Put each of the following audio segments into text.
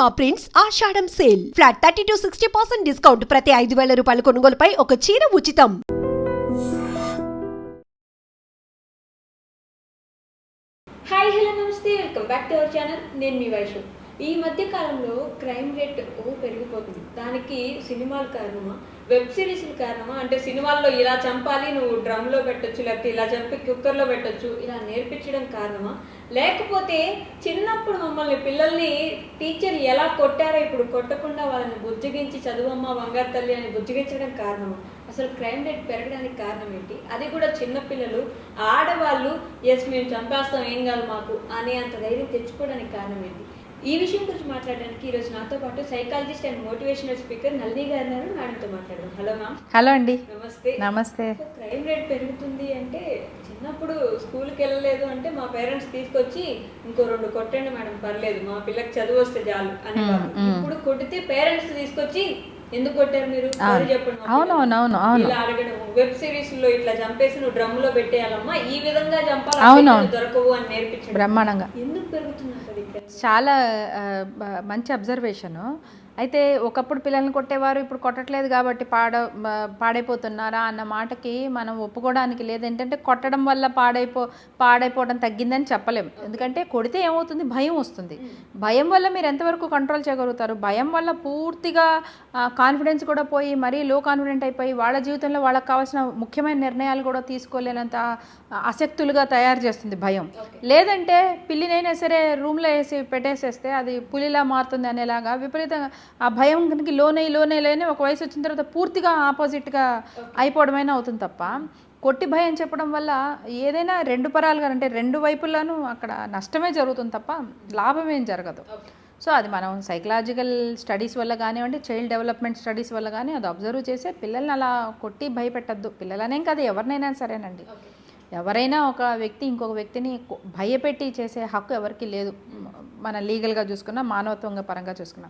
Cinema prints Ashadham sale. Flat thirty to sixty percent discount. ప్రతి ఐదు వేల రూపాయల కొనుగోలుపై ఒక చీర ఉచితం. Hi hello namaste. Welcome back to our channel నేను మీ వైషు ఈ మధ్య కాలంలో క్రైమ్ రేట్ ఓ పెరిగిపోతుంది. దానికి సినిమాలు కారణమా? వెబ్ సిరీస్లు కారణమా? అంటే సినిమాల్లో ఇలా చంపాలి నువ్వు డ్రమ్లో పెట్టచ్చు లేకపోతే ఇలా చంపి కుక్కర్లో పెట్టొచ్చు ఇలా నేర్పించడం కారణమా? లేకపోతే చిన్నప్పుడు మమ్మల్ని పిల్లల్ని టీచర్ ఎలా కొట్టారో ఇప్పుడు కొట్టకుండా వాళ్ళని బుజ్జగించి చదువమ్మ బంగారు తల్లి అని బుజ్జగించడం కారణమా? అసలు క్రైమ్ రేట్ పెరగడానికి కారణం ఏంటి? అది కూడా చిన్నపిల్లలు ఆడవాళ్ళు ఎస్ మేము చంపేస్తాం ఏం కాదు మాకు అనే అంత ధైర్యం తెచ్చుకోవడానికి కారణం ఏంటి? ఈ విషయం గురించి మాట్లాడడానికి ఈరోజు నాతో పాటు psychologist and motivational speaker Nalini గారు. మేడంతో మాట్లాడదాం. హలో మ్యామ్ హలో అండి. నమస్తే. నమస్తే. క్రైమ్ రేట్ పెరుగుతుంది అంటే చిన్నప్పుడు స్కూల్కి వెళ్ళలేదు అంటే మా పేరెంట్స్ తీసుకొచ్చి ఇంకో రెండు కొట్టండి మేడం పర్లేదు మా పిల్లకి చదువు వస్తే చాలు అనేవారు ఇప్పుడు కొట్టితే పేరెంట్స్ తీసుకొచ్చి ఎందుకు కొట్టారు మీరు? చెప్పండి మా అవును. అవును, అవును. ఇలా అడగడం. వెబ్ సిరీస్లో ఇట్లా చంపేసి నువ్వు డ్రమ్లో పెట్టేయాలమ్మా. ఈ విధంగా చంపాలి. అవును. అప్పుడే దొరకవు అని నేర్పించడం. బ్రహ్మాండంగా. ఎందుకు ఇక్కడ? చాలా మంచి అబ్జర్వేషను. అయితే ఒకప్పుడు పిల్లల్ని కొట్టేవారు ఇప్పుడు కొట్టట్లేదు కాబట్టి పాడ పాడైపోతున్నారా అన్న మాటకి మనం ఒప్పుకోవడానికి లేదు. ఏంటంటే కొట్టడం వల్ల పాడైపో పాడైపోవడం తగ్గిందని చెప్పలేం. ఎందుకంటే కొడితే ఏమవుతుంది? భయం వస్తుంది. భయం వల్ల మీరు ఎంతవరకు కంట్రోల్ చేయగలుగుతారు? భయం వల్ల పూర్తిగా కాన్ఫిడెన్స్ కూడా పోయి మరీ లో కాన్ఫిడెంట్ అయిపోయి వాళ్ళ జీవితంలో వాళ్ళకి కావాల్సిన ముఖ్యమైన నిర్ణయాలు కూడా తీసుకోలేనంత ఆసక్తులుగా తయారు చేస్తుంది భయం. లేదంటే పిల్లినైనా సరే రూమ్లో వేసి పెట్టేసేస్తే అది పులిలా మారుతుంది అనేలాగా విపరీతంగా ఆ భయం కనుక లోనై లోనై లోనే ఒక వయసు వచ్చిన తర్వాత పూర్తిగా ఆపోజిట్గా అయిపోవడమైనా అవుతుంది తప్ప కొట్టి భయం చెప్పడం వల్ల ఏదైనా రెండు పరాలుగా అంటే రెండు వైపుల్లోనూ అక్కడ నష్టమే జరుగుతుంది తప్ప లాభం ఏం జరగదు. సో అది మనం సైకలాజికల్ స్టడీస్ వల్ల కానివ్వండి చైల్డ్ డెవలప్మెంట్ స్టడీస్ వల్ల కానీ అది అబ్జర్వ్ చేసే పిల్లల్ని అలా కొట్టి భయపెట్టద్దు. పిల్లలనేం కాదు ఎవరినైనా సరేనండి. ఎవరైనా ఒక వ్యక్తి ఇంకొక వ్యక్తిని భయపెట్టి చేసే హక్కు ఎవరికి లేదు. మన లీగల్గా చూసుకున్నా మానవత్వంగా పరంగా చూసుకున్నా.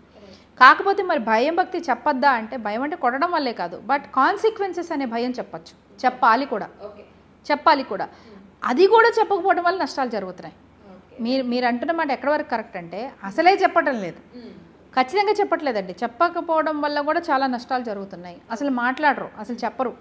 కాకపోతే మరి భయం భక్తి చెప్పొద్దా అంటే భయం అంటే కొట్టడం వల్లే కాదు. బట్ కాన్సిక్వెన్సెస్ అనే భయం చెప్పచ్చు. చెప్పాలి కూడా. చెప్పాలి కూడా. అది కూడా చెప్పకపోవడం వల్ల నష్టాలు జరుగుతున్నాయి. మీరు మీరు అంటున్న మాట ఎక్కడ వరకు కరెక్ట్ అంటే అసలే చెప్పటం లేదు. ఖచ్చితంగా చెప్పట్లేదండి. చెప్పకపోవడం వల్ల కూడా చాలా నష్టాలు జరుగుతున్నాయి. అసలు మాట్లాడరు అసలు చెప్పరు.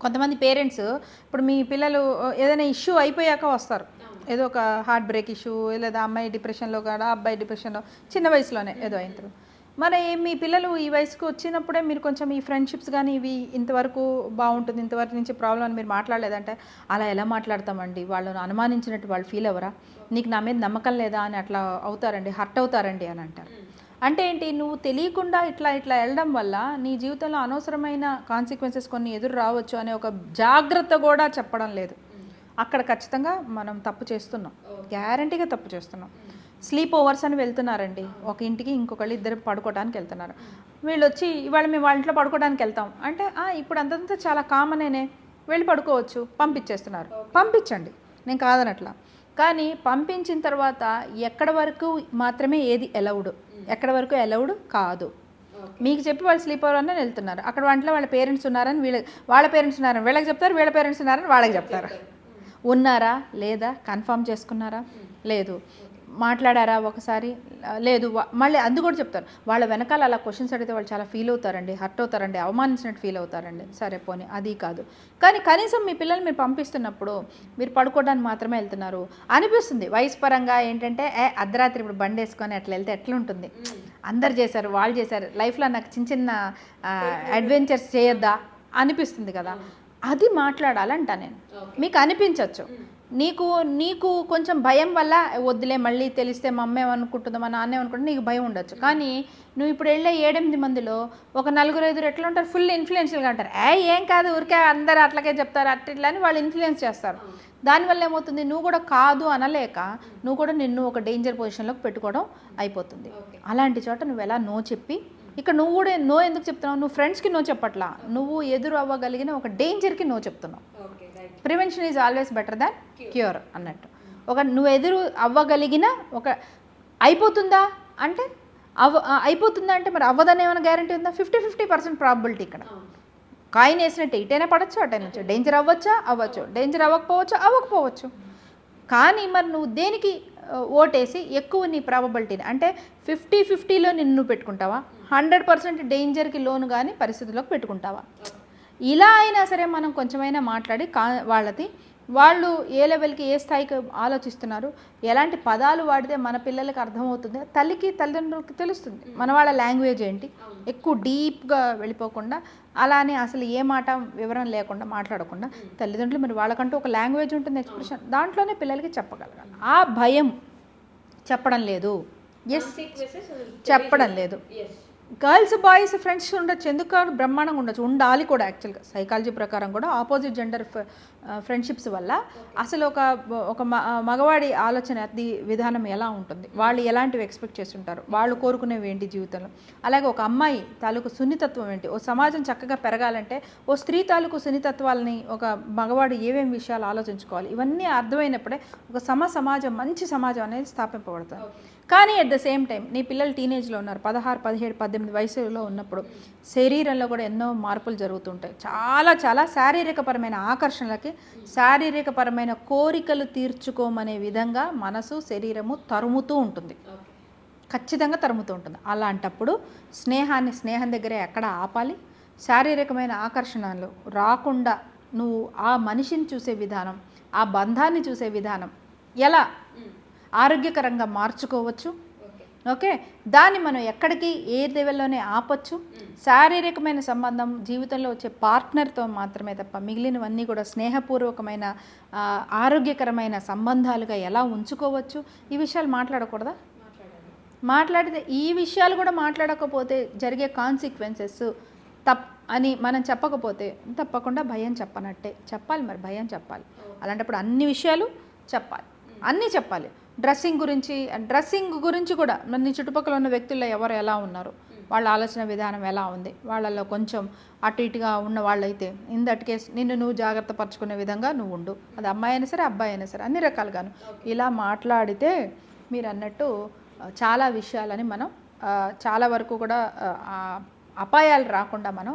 కొంతమంది పేరెంట్స్ ఇప్పుడు మీ పిల్లలు ఏదైనా ఇష్యూ అయిపోయాక వస్తారు. ఏదో ఒక హార్ట్ బ్రేక్ ఇష్యూ లేదా అమ్మాయి డిప్రెషన్లో కాడా అబ్బాయి డిప్రెషన్లో చిన్న వయసులోనే ఏదో అయిన తర్వాత. మరి మీ పిల్లలు ఈ వయసుకు వచ్చినప్పుడే మీరు కొంచెం ఈ ఫ్రెండ్షిప్స్ కానీ ఇవి ఇంతవరకు బాగుంటుంది ఇంతవరకు నుంచి ప్రాబ్లం అని మీరు మాట్లాడలేదంటే అలా ఎలా మాట్లాడతామండి? వాళ్ళను అనుమానించినట్టు వాళ్ళు ఫీల్ అవ్వరా? నీకు నా మీద నమ్మకం లేదా? అని అట్లా అవుతారండి హర్ట్ అవుతారండి అని అంటారు. అంటే ఏంటి నువ్వు తెలియకుండా ఇట్లా ఇట్లా వెళ్ళడం వల్ల నీ జీవితంలో అనవసరమైన కాన్సిక్వెన్సెస్ కొన్ని ఎదురు రావచ్చు అనే ఒక జాగ్రత్త కూడా చెప్పడం లేదు. అక్కడ ఖచ్చితంగా మనం తప్పు చేస్తున్నాం. గ్యారంటీగా తప్పు చేస్తున్నాం. స్లీప్ ఓవర్స్ అని వెళ్తున్నారండి. ఒక ఇంటికి ఇంకొకళ్ళు ఇద్దరు పడుకోవడానికి వెళ్తున్నారు. వీళ్ళు వచ్చి ఇవాళ మేము వాళ్ళ ఇంట్లో పడుకోవడానికి వెళ్తాం. అంటే "ఆ, ఇప్పుడు అంతంతా చాలా కామనేనే వెళ్ళి పడుకోవచ్చు. పంపించేస్తున్నారు. పంపించండి. నేను కాదనట్లా. కానీ పంపించిన తర్వాత ఎక్కడ వరకు మాత్రమే ఏది ఎలౌడ్ ఎక్కడ వరకు ఎలౌడ్ కాదు. మీకు చెప్పి వాళ్ళు స్లీప్ ఓవర్ అని వెళ్తున్నారు. అక్కడ వంటలో వాళ్ళ పేరెంట్స్ ఉన్నారని వీళ్ళ వాళ్ళ పేరెంట్స్ ఉన్నారని వీళ్ళకి చెప్తారు వీళ్ళ పేరెంట్స్ ఉన్నారని వాళ్ళకి చెప్తారు. ఉన్నారా? లేదా? కన్ఫర్మ్ చేసుకున్నారా? లేదు. మాట్లాడారా ఒకసారి? లేదు మళ్ళీ అందు కూడా చెప్తారు. వాళ్ళ వెనకాల అలా క్వశ్చన్స్ అడిగితే వాళ్ళు చాలా ఫీల్ అవుతారండి హర్ట్ అవుతారండి అవమానించినట్టు ఫీల్ అవుతారండి. సరే పోనీ అది కాదు. కానీ కనీసం మీ పిల్లల్ని మీరు పంపిస్తున్నప్పుడు మీరు పడుకోవడానికి మాత్రమే వెళ్తున్నారు. అనిపిస్తుంది వయసు పరంగా ఏంటంటే ఏ అర్ధరాత్రి ఇప్పుడు బండి వేసుకొని అట్లా వెళ్తే ఎట్లుంటుంది? అందరు చేశారు వాళ్ళు చేశారు లైఫ్లో నాకు చిన్న చిన్న అడ్వెంచర్స్ చేయొద్దా? అనిపిస్తుంది కదా. అది మాట్లాడాలంట నేను. మీకు అనిపించవచ్చు నీకు నీకు కొంచెం భయం వల్ల వద్దులే మళ్ళీ తెలిస్తే మా అమ్మ ఏమనుకుంటుందో మా నాన్న ఏమనుకుంటుందో నీకు భయం ఉండొచ్చు. కానీ నువ్వు ఇప్పుడు వెళ్ళే ఏడెనిమిది మందిలో ఒక నలుగురు ఐదుగురు ఎట్లా ఉంటారు? ఫుల్ ఇన్ఫ్లుయెన్షియల్గా ఉంటారు. ఏ ఏం కాదు ఊరికే అందరు అట్లాగే చెప్తారు అట్లా ఇట్లా అని వాళ్ళు ఇన్ఫ్లుయెన్స్ చేస్తారు. దానివల్ల ఏమవుతుంది? నువ్వు కూడా కాదు అనలేక నువ్వు కూడా నిన్ను ఒక డేంజర్ పొజిషన్లోకి పెట్టుకోవడం అయిపోతుంది. అలాంటి చోట నువ్వు ఎలా నో చెప్పి ఇక్కడ నువ్వు కూడా నో ఎందుకు చెప్తున్నావు? నువ్వు ఫ్రెండ్స్కి నో చెప్పట్లా. నువ్వు ఎదురు అవ్వగలిగిన ఒక డేంజర్కి నో చెప్తున్నావు. Prevention is always better than cure అన్నట్టు. ఒక నువ్వు ఎదురు అవ్వగలిగిన ఒక అయిపోతుందా అంటే అవ్వ ఆ, అయిపోతుందా అంటే మరి అవ్వదని ఏమైనా గ్యారంటీ ఉందా? ఫిఫ్టీ ఫిఫ్టీ పర్సెంట్ ప్రాబిలిటీ ఇక్కడ కాయిన్ వేసినట్టు ఇటైనా పడచ్చు అటైనా వచ్చు డేంజర్ అవ్వచ్చా? అవ్వచ్చు. డేంజర్ అవ్వకపోవచ్చు? అవ్వకపోవచ్చు. కానీ మరి నువ్వు దేనికి ఓటేసి ఎక్కువ నీ ప్రాబబిలిటీని అంటే ఫిఫ్టీ ఫిఫ్టీలో నిన్ను పెట్టుకుంటావా? హండ్రెడ్ పర్సెంట్ డేంజర్కి లోను కానీ పరిస్థితుల్లోకి పెట్టుకుంటావా? ఇలా అయినా సరే మనం కొంచెమైనా మాట్లాడి కా వాళ్ళది. వాళ్ళు ఏ లెవెల్కి ఏ స్థాయికి ఆలోచిస్తున్నారు? ఎలాంటి పదాలు వాడితే మన పిల్లలకి అర్థమవుతుంది? తల్లికి తల్లిదండ్రులకి తెలుస్తుంది. మన వాళ్ళ లాంగ్వేజ్ ఏంటి? ఎక్కువ డీప్గా వెళ్ళిపోకుండా అలానే అసలు ఏ మాట వివరం లేకుండా మాట్లాడకుండా తల్లిదండ్రులు మరి వాళ్ళకంటూ ఒక లాంగ్వేజ్ ఉంటుంది ఎక్స్ప్రెషన్. దాంట్లోనే పిల్లలకి చెప్పగలగాలి. ఆ భయం చెప్పడం లేదు. ఎస్ చెప్పడం లేదు. గర్ల్స్ బాయ్స్ ఫ్రెండ్స్ ఉండొచ్చు. ఎందుకు బ్రహ్మాండంగా ఉండొచ్చు. ఉండాలి కూడా యాక్చువల్గా. సైకాలజీ ప్రకారం కూడా ఆపోజిట్ జెండర్ ఫ్రెండ్షిప్స్ వల్ల అసలు ఒక ఒక మ- మగవాడి ఆలోచన అది విధానం ఎలా ఉంటుంది? వాళ్ళు ఎలాంటివి ఎక్స్పెక్ట్ చేస్తుంటారు? వాళ్ళు కోరుకునేవి ఏంటి జీవితంలో? అలాగే ఒక అమ్మాయి తాలూకు సున్నితత్వం ఏంటి? ఓ సమాజం చక్కగా పెరగాలంటే ఓ స్త్రీ తాలూకు సున్నితత్వాలని ఒక మగవాడు ఏమేమి విషయాలు ఆలోచించుకోవాలి? ఇవన్నీ అర్థమైనప్పుడే ఒక సమ సమాజం మంచి సమాజం అనేది స్థాపింపబడుతుంది కానీ అట్ ద సేమ్ టైం నీ పిల్లలు టీనేజ్లో ఉన్నారు పదహారు పదిహేడు పద్దెనిమిది వయసులో ఉన్నప్పుడు శరీరంలో కూడా ఎన్నో మార్పులు జరుగుతుంటాయి. చాలా చాలా శారీరకపరమైన ఆకర్షణలకి శారీరకపరమైన కోరికలు తీర్చుకోమనే విధంగా మనసు శరీరము తరుముతూ ఉంటుంది. ఖచ్చితంగా తరుముతూ ఉంటుంది. అలాంటప్పుడు స్నేహాన్ని స్నేహం దగ్గరే ఎక్కడ ఆపాలి? శారీరకమైన ఆకర్షణలు రాకుండా నువ్వు ఆ మనిషిని చూసే విధానం ఆ బంధాన్ని చూసే విధానం ఎలా ఆరోగ్యకరంగా మార్చుకోవచ్చు. ఓకే? దాన్ని మనం ఎక్కడికి ఏ లెవెల్లోనే ఆపొచ్చు. శారీరకమైన సంబంధం జీవితంలో వచ్చే పార్ట్నర్తో మాత్రమే తప్ప మిగిలినవన్నీ కూడా స్నేహపూర్వకమైన ఆరోగ్యకరమైన సంబంధాలుగా ఎలా ఉంచుకోవచ్చు? ఈ విషయాలు మాట్లాడకూడదా? మాట్లాడితే ఈ విషయాలు కూడా మాట్లాడకపోతే జరిగే కాన్సిక్వెన్సెస్ తప్ అని మనం చెప్పకపోతే తప్పకుండా భయం చెప్పనట్టే. చెప్పాలి మరి భయం చెప్పాలి. అలాంటప్పుడు అన్ని విషయాలు చెప్పాలి. అన్నీ చెప్పాలి. డ్రెస్సింగ్ గురించి డ్రెస్సింగ్ గురించి కూడా మన నీ చుట్టుపక్కల ఉన్న వ్యక్తుల్లో ఎవరు ఎలా ఉన్నారు? వాళ్ళ ఆలోచన విధానం ఎలా ఉంది? వాళ్ళలో కొంచెం అటు ఇటుగా ఉన్న వాళ్ళైతే ఇన్ దట్ కేస్ నిన్ను నువ్వు జాగ్రత్త పరచుకునే విధంగా నువ్వు ఉండు. అది అమ్మాయి అయినా సరే అబ్బాయి అయినా సరే అన్ని రకాలుగాను. ఇలా మాట్లాడితే మీరు అన్నట్టు చాలా విషయాలని మనం చాలా వరకు కూడా అపాయాలు రాకుండా మనం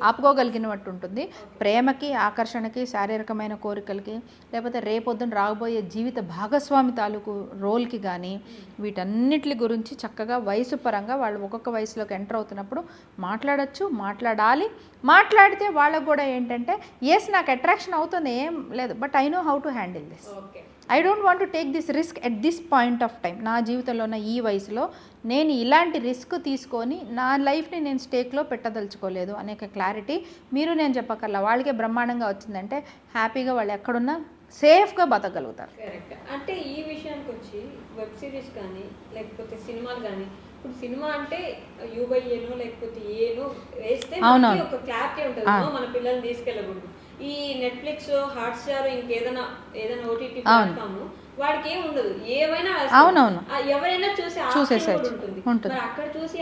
ఆపుకోగలిగినట్టు ఉంటుంది ప్రేమకి ఆకర్షణకి శారీరకమైన కోరికలకి లేకపోతే రేపొద్దున రాబోయే జీవిత భాగస్వామి తాలూకు రోల్కి కానీ వీటన్నిటి గురించి చక్కగా వయసు పరంగా వాళ్ళు ఒక్కొక్క వయసులోకి ఎంటర్ అవుతున్నప్పుడు మాట్లాడచ్చు మాట్లాడాలి. మాట్లాడితే వాళ్ళకు కూడా ఏంటంటే ఎస్ నాకు అట్రాక్షన్ అవుతుంది ఏం లేదు but I know how to handle this okay. I don't want to take this risk at this point of time నా జీవితంలో ఉన్న ఈ వయసులో నేను ఇలాంటి రిస్క్ తీసుకొని నా లైఫ్ని నేను స్టేక్లో పెట్టదలుచుకోలేదు అనేక క్లారిటీ మీరు నేను చెప్పక్కర్లా వాళ్ళకే బ్రహ్మాండంగా వచ్చిందంటే హ్యాపీగా వాళ్ళు ఎక్కడున్నా సేఫ్గా బతకగలుగుతారు. అంటే ఈ విషయానికి వచ్చి వెబ్ సిరీస్ కానీ లేకపోతే సినిమాలు కానీ ఇప్పుడు సినిమా అంటే యూ బై ఏనో లేకపోతే ఏనో వేస్తే ఒక క్లారిటీ ఉంటుంది. ఆ. "ఓ, మన పిల్లల్ని తీసుకెళ్ళకూడదు. ఈ నెట్ఫ్లిక్స్ హాట్ స్టార్ ఇంకేదైనా ఏదైనా ఓటీటీ. ప్లాట్ఫామ్ వాడికి ఏం ఉండదు ఏమైనా. అవునవును. ఎవరైనా చూసి కూడా ఉంటుంది. అక్కడ చూసి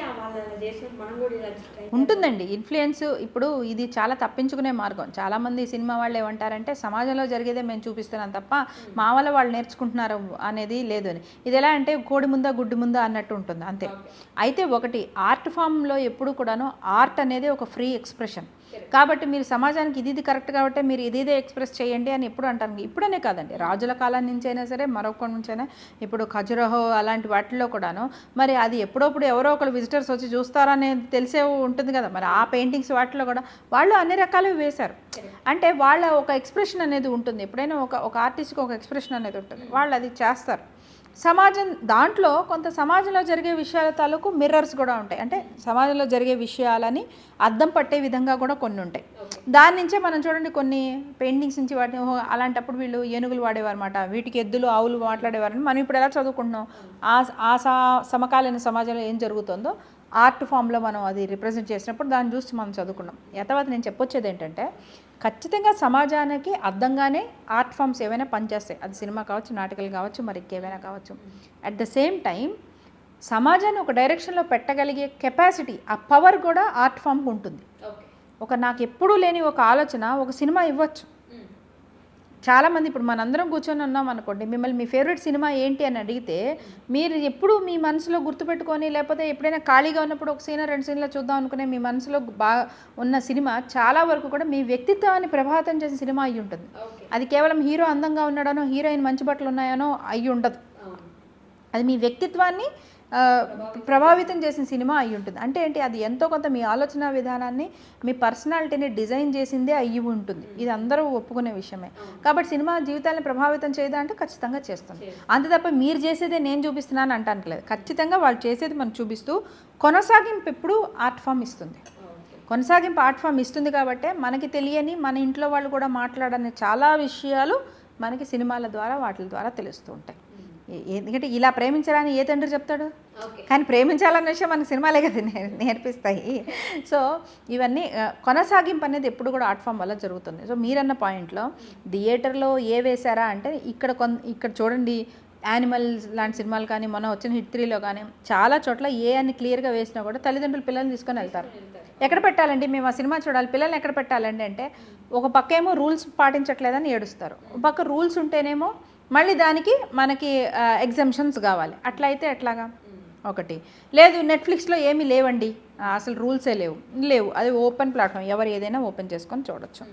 మనం కూడా. ఉంటుందండి. ఇన్ఫ్లుయెన్స్ ఇప్పుడు ఇది చాలా తప్పించుకునే మార్గం. చాలామంది సినిమా వాళ్ళు ఏమంటారంటే సమాజంలో జరిగేదే మేము చూపిస్తున్నాం తప్ప మా వల్ల వాళ్ళు నేర్చుకుంటున్నారు అనేది లేదు అని. ఇది ఎలా అంటే కోడి ముందా గుడ్డి ముందా అన్నట్టు ఉంటుంది. అంతే. అయితే ఒకటి ఆర్ట్ ఫామ్లో ఎప్పుడు కూడాను ఆర్ట్ అనేది ఒక ఫ్రీ ఎక్స్ప్రెషన్ కాబట్టి మీరు సమాజానికి ఇది ఇది కరెక్ట్ కాబట్టి మీరు ఇది ఇదే ఎక్స్ప్రెస్ చేయండి అని ఎప్పుడు అంటారు. ఇప్పుడనే కాదండి. రాజుల కాలం నుంచి అయినా సరే మరొక నుంచైనా ఇప్పుడు ఖజురహో అలాంటి వాటిల్లో కూడాను మరి అది ఎప్పుడప్పుడు ఎవరో ఒకరు విజిటర్స్ వచ్చి చూస్తారనేది తెలిసే ఉంటుంది కదా. మరి ఆ పెయింటింగ్స్ వాటిలో కూడా వాళ్ళు అన్ని రకాలు వేశారు. అంటే వాళ్ళ ఒక ఎక్స్ప్రెషన్ అనేది ఉంటుంది. ఎప్పుడైనా ఒక ఒక ఆర్టిస్ట్కి ఒక ఎక్స్ప్రెషన్ అనేది ఉంటుంది. వాళ్ళు అది చేస్తారు. సమాజం దాంట్లో కొంత సమాజంలో జరిగే విషయాల తాలూకు మిర్రర్స్ కూడా ఉంటాయి. అంటే సమాజంలో జరిగే విషయాలని అద్దం పట్టే విధంగా కూడా కొన్ని ఉంటాయి. దాని నుంచే మనం చూడండి కొన్ని పెయింటింగ్స్ నుంచి వాటిని అలాంటప్పుడు వీళ్ళు ఏనుగులు వాడేవారు అనమాట వీటికి ఎద్దులు ఆవులు మాట్లాడేవారని మనం ఇప్పుడు ఎలా చదువుకుంటున్నాం? ఆ ఆ సమకాలీన సమాజంలో ఏం జరుగుతుందో ఆర్ట్ ఫామ్లో మనం అది రిప్రజెంట్ చేసినప్పుడు దాన్ని చూసి మనం చదువుకున్నాం. యథావత్ నేను చెప్పొచ్చేది ఏంటంటే ఖచ్చితంగా సమాజానికి అర్థంగానే ఆర్ట్ ఫామ్స్ ఏవైనా పనిచేస్తాయి. అది సినిమా కావచ్చు నాటకాలు కావచ్చు మరి ఇంకేమైనా కావచ్చు. అట్ ద సేమ్ టైం సమాజాన్ని ఒక డైరెక్షన్లో పెట్టగలిగే కెపాసిటీ ఆ పవర్ కూడా ఆర్ట్ ఫామ్కి ఉంటుంది. ఒక నాకు ఎప్పుడూ లేని ఒక ఆలోచన ఒక సినిమా ఇవ్వచ్చు. చాలామంది ఇప్పుడు మనందరం కూర్చొని ఉన్నాం అనుకోండి మిమ్మల్ని మీ ఫేవరెట్ సినిమా ఏంటి అని అడిగితే మీరు ఎప్పుడు మీ మనసులో గుర్తుపెట్టుకొని లేకపోతే ఎప్పుడైనా ఖాళీగా ఉన్నప్పుడు ఒక సీన్ రెండు సీన్లో చూద్దాం అనుకునే మీ మనసులో బాగా ఉన్న సినిమా చాలా వరకు కూడా మీ వ్యక్తిత్వాన్ని ప్రభావితం చేసిన సినిమా అయి ఉంటుంది. అది కేవలం హీరో అందంగా ఉన్నాడనో హీరోయిన్ మంచి బట్టలు ఉన్నాయనో అయి ఉండదు. అది మీ వ్యక్తిత్వాన్ని ప్రభావితం చేసిన సినిమా అయి ఉంటుంది. అంటే ఏంటి? అది ఎంతో కొంత మీ ఆలోచన విధానాన్ని మీ పర్సనాలిటీని డిజైన్ చేసిందే అయ్యి ఉంటుంది. ఇది అందరూ ఒప్పుకునే విషయమే. కాబట్టి సినిమా జీవితాన్ని ప్రభావితం చేయదా అంటే ఖచ్చితంగా చేస్తుంది. అంతే తప్ప మీరు చేసేదే నేను చూపిస్తున్నాను అంటానికి లేదు ఖచ్చితంగా వాళ్ళు చేసేది మనం చూపిస్తూ కొనసాగింపు ఎప్పుడు ఆర్ట్ ఫామ్ ఇస్తుంది. కొనసాగింపు ఆర్ట్ ఫామ్ ఇస్తుంది కాబట్టి మనకి తెలియని మన ఇంట్లో వాళ్ళు కూడా మాట్లాడని చాలా విషయాలు మనకి సినిమాల ద్వారా వాటి ద్వారా తెలుస్తూ ఉంటాయి. ఎందుకంటే ఇలా ప్రేమించాలని ఏ తండ్రి చెప్తాడు? కానీ ప్రేమించాలన్న విషయం మనకి సినిమాలే కదా నేర్పిస్తాయి. సో ఇవన్నీ కొనసాగింపు అనేది ఎప్పుడు కూడా ఆర్ట్ ఫామ్ వల్ల జరుగుతుంది. సో మీరన్న పాయింట్లో థియేటర్లో ఏ వేశారా అంటే ఇక్కడ కొన్ ఇక్కడ చూడండి యానిమల్ లాంటి సినిమాలు కానీ మొన్న వచ్చిన హిట్ త్రీలో కానీ చాలా చోట్ల ఏ అని క్లియర్గా వేసినా కూడా తల్లిదండ్రులు పిల్లల్ని తీసుకొని వెళ్తారు. ఎక్కడ పెట్టాలండి? మేము ఆ సినిమా చూడాలి. పిల్లల్ని ఎక్కడ పెట్టాలండి అంటే ఒక పక్క ఏమో రూల్స్ పాటించట్లేదని ఏడుస్తారు. ఒక పక్క రూల్స్ ఉంటేనేమో మళ్ళీ దానికి మనకి ఎగ్జామ్షన్స్ కావాలి. అట్లా అయితే ఎట్లాగా? ఒకటి. లేదు నెట్ఫ్లిక్స్లో ఏమీ లేవండి. అసలు రూల్సే లేవు. లేవు. అది ఓపెన్ ప్లాట్ఫామ్. ఎవరు ఏదైనా ఓపెన్ చేసుకొని చూడొచ్చు.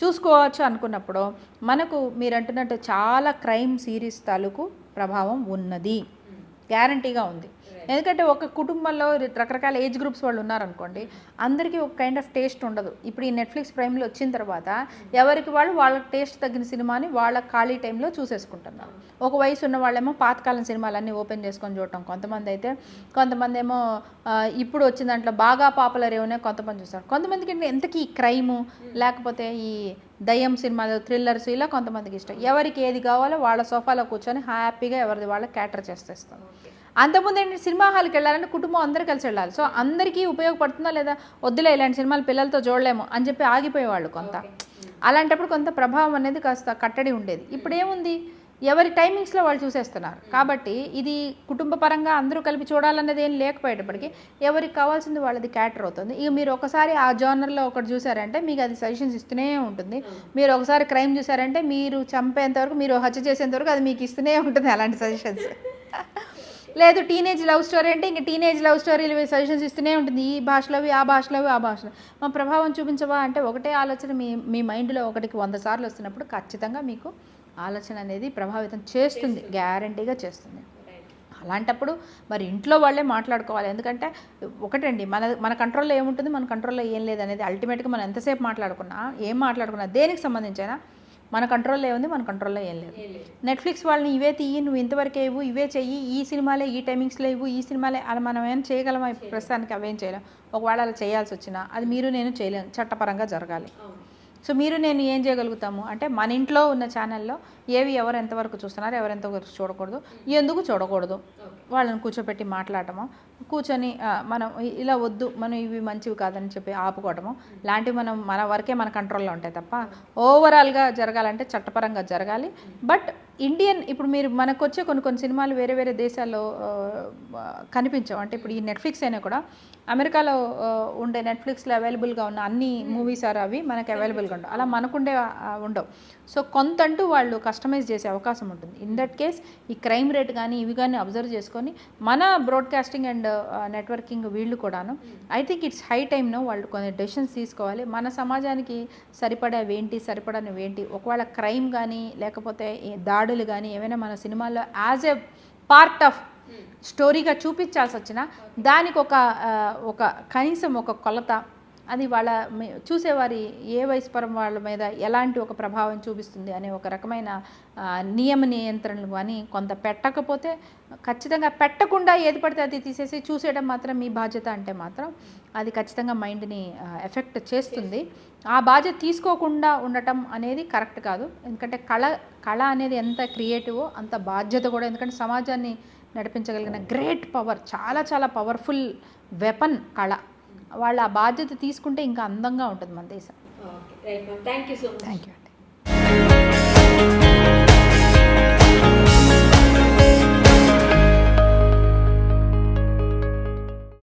చూసుకోవచ్చు అనుకున్నప్పుడు మనకు మీరు అంటున్నట్టు చాలా క్రైమ్ సిరీస్ తాలూకు ప్రభావం ఉన్నది. గ్యారంటీగా ఉంది. ఎందుకంటే ఒక కుటుంబంలో రకరకాల ఏజ్ గ్రూప్స్ వాళ్ళు ఉన్నారనుకోండి అందరికీ ఒక కైండ్ ఆఫ్ టేస్ట్ ఉండదు. ఇప్పుడు ఈ నెట్ఫ్లిక్స్ ప్రైమ్లో వచ్చిన తర్వాత ఎవరికి వాళ్ళు వాళ్ళ టేస్ట్ తగ్గిన సినిమాని వాళ్ళ ఖాళీ టైంలో చూసేసుకుంటున్నారు. ఒక వయసు ఉన్న వాళ్ళేమో పాతకాలం సినిమాలన్నీ ఓపెన్ చేసుకొని చూడటం. కొంతమంది అయితే కొంతమంది ఏమో ఇప్పుడు వచ్చిన దాంట్లో బాగా పాపులర్ ఏమో కొంతమంది చూస్తారు. కొంతమందికి ఏంటి ఎంతకీ క్రైము లేకపోతే ఈ దయ్యం సినిమాలు థ్రిల్లర్స్ ఇలా కొంతమందికి ఇష్టం. ఎవరికి ఏది కావాలో వాళ్ళ సోఫాలో కూర్చొని హ్యాపీగా ఎవరిది వాళ్ళ క్యాటర్ చేసేస్తాం అంతకుముందు ఏంటి సినిమా హాల్కి వెళ్ళాలంటే కుటుంబం అందరూ కలిసి వెళ్ళాలి. సో అందరికీ ఉపయోగపడుతుందా లేదా? వద్దులే ఇలాంటి సినిమాలు పిల్లలతో చూడలేము అని చెప్పి ఆగిపోయేవాళ్ళు కొంత. అలాంటప్పుడు కొంత ప్రభావం అనేది కాస్త కట్టడి ఉండేది. ఇప్పుడు ఏముంది? ఎవరి టైమింగ్స్లో వాళ్ళు చూసేస్తున్నారు. కాబట్టి ఇది కుటుంబ పరంగా అందరూ కలిపి చూడాలన్నది ఏం లేకపోయేటప్పటికి ఎవరికి కావాల్సింది వాళ్ళది క్యాటర్ అవుతుంది. ఇక మీరు ఒకసారి ఆ జానర్లో ఒకటి చూసారంటే మీకు అది సజెషన్స్ ఇస్తూనే ఉంటుంది. మీరు ఒకసారి క్రైమ్ చూసారంటే మీరు చంపేంత వరకు మీరు హత్య చేసేంత వరకు అది మీకు ఇస్తూనే ఉంటుంది అలాంటి సజెషన్స్. లేదు టీనేజ్ లవ్ స్టోరీ అంటే ఇంక టీనేజ్ లవ్ స్టోరీలు సజెషన్స్ ఇస్తూనే ఉంటుంది. ఈ భాషలోవి ఆ భాషలోవి ఆ భాషలో. మా ప్రభావం చూపించవా అంటే ఒకటే ఆలోచన మీ మీ మైండ్లో ఒకటికి వంద సార్లు వస్తున్నప్పుడు ఖచ్చితంగా మీకు ఆలోచన అనేది ప్రభావితం చేస్తుంది. గ్యారంటీగా చేస్తుంది. అలాంటప్పుడు మరి ఇంట్లో వాళ్ళే మాట్లాడుకోవాలి. ఎందుకంటే ఒకటండి మన మన కంట్రోల్లో ఏముంటుంది? మన కంట్రోల్లో ఏం లేదు అనేది అల్టిమేట్గా మనం ఎంతసేపు మాట్లాడుకున్నా ఏం మాట్లాడుకున్నా దేనికి సంబంధించైనా మన కంట్రోల్లో ఏముంది? మన కంట్రోల్లో ఏం లేదు. నెట్ఫ్లిక్స్ వాళ్ళని ఇవే తీయి నువ్వు ఇంతవరకే ఇవ్వు ఇవే చెయ్యి ఈ సినిమాలే ఈ టైమింగ్స్లో ఇవ్వు ఈ సినిమాలే అలా మనం ఏం చేయగలమా? ప్రస్తుతానికి అవేం చేయలేం. ఒకవేళ అలా చేయాల్సి వచ్చినా అది మీరు నేను చేయలేం చట్టపరంగా జరగాలి. సో మీరు నేను ఏం చేయగలుగుతాము? అంటే మన ఇంట్లో ఉన్న ఛానల్లో ఏవి ఎవరు ఎంతవరకు చూస్తున్నారు ఎవరు ఎంతవరకు చూడకూడదు ఎందుకు చూడకూడదు? వాళ్ళని కూర్చోపెట్టి మాట్లాడటము? కూర్చొని మనం ఇలా వద్దు మనం ఇవి మంచివి కాదని చెప్పి ఆపుకోవడము లాంటివి మనం మన వరకే మన కంట్రోల్లో ఉంటాయి తప్ప ఓవరాల్గా జరగాలంటే చట్టపరంగా జరగాలి. బట్ ఇండియన్ ఇప్పుడు మీరు మనకు వచ్చే కొన్ని కొన్ని సినిమాలు వేరే వేరే దేశాల్లో కనిపించవు. అంటే ఇప్పుడు ఈ నెట్ఫ్లిక్స్ అయినా కూడా అమెరికాలో ఉండే నెట్ఫ్లిక్స్లో అవైలబుల్గా ఉన్న అన్ని మూవీస్ ఆర్ అవి మనకి అవైలబుల్గా ఉండవు. అలా మనకుండే ఉండవు. సో కొంతంటూ వాళ్ళు కస్టమైజ్ చేసే అవకాశం ఉంటుంది. ఇన్ దట్ కేస్ ఈ క్రైమ్ రేట్ కానీ ఇవి కానీ అబ్జర్వ్ చేసుకొని మన బ్రాడ్కాస్టింగ్ అండ్ నెట్వర్కింగ్ వీళ్ళు కూడాను. ఐ థింక్ ఇట్స్ హై టైమ్ను వాళ్ళు కొన్ని డెసిషన్స్ తీసుకోవాలి. మన సమాజానికి సరిపడేవి ఏంటి సరిపడనివి ఏంటి ఒకవేళ క్రైమ్ కానీ లేకపోతే దాడులు కానీ ఏమైనా మన సినిమాల్లో యాజ్ ఎ పార్ట్ ఆఫ్ స్టోరీగా చూపించాల్సి వచ్చినా దానికి ఒక ఒక కనీసం ఒక కొలత అది వాళ్ళ మీ- చూసేవారి ఏ వయసు పరం వాళ్ళ మీద ఎలాంటి ఒక ప్రభావం చూపిస్తుంది అనే ఒక రకమైన నియమ నియంత్రణలు కానీ కొంత పెట్టకపోతే ఖచ్చితంగా పెట్టకుండా ఏది పడితే అది తీసేసి చూసేయడం మాత్రం మీ బాధ్యత అంటే మాత్రం అది ఖచ్చితంగా మైండ్ని ఎఫెక్ట్ చేస్తుంది. ఆ బాధ్యత తీసుకోకుండా ఉండటం అనేది కరెక్ట్ కాదు. ఎందుకంటే కళ కళ అనేది ఎంత క్రియేటివో అంత బాధ్యత కూడా. ఎందుకంటే సమాజాన్ని నడిపించగలిగిన గ్రేట్ పవర్ చాలా చాలా పవర్ఫుల్ వెపన్ కళ. వాళ్ళు ఆ బాధ్యత తీసుకుంటే ఇంకా అందంగా ఉంటుంది మన దేశం. Okay right ma'am thank you so much thank you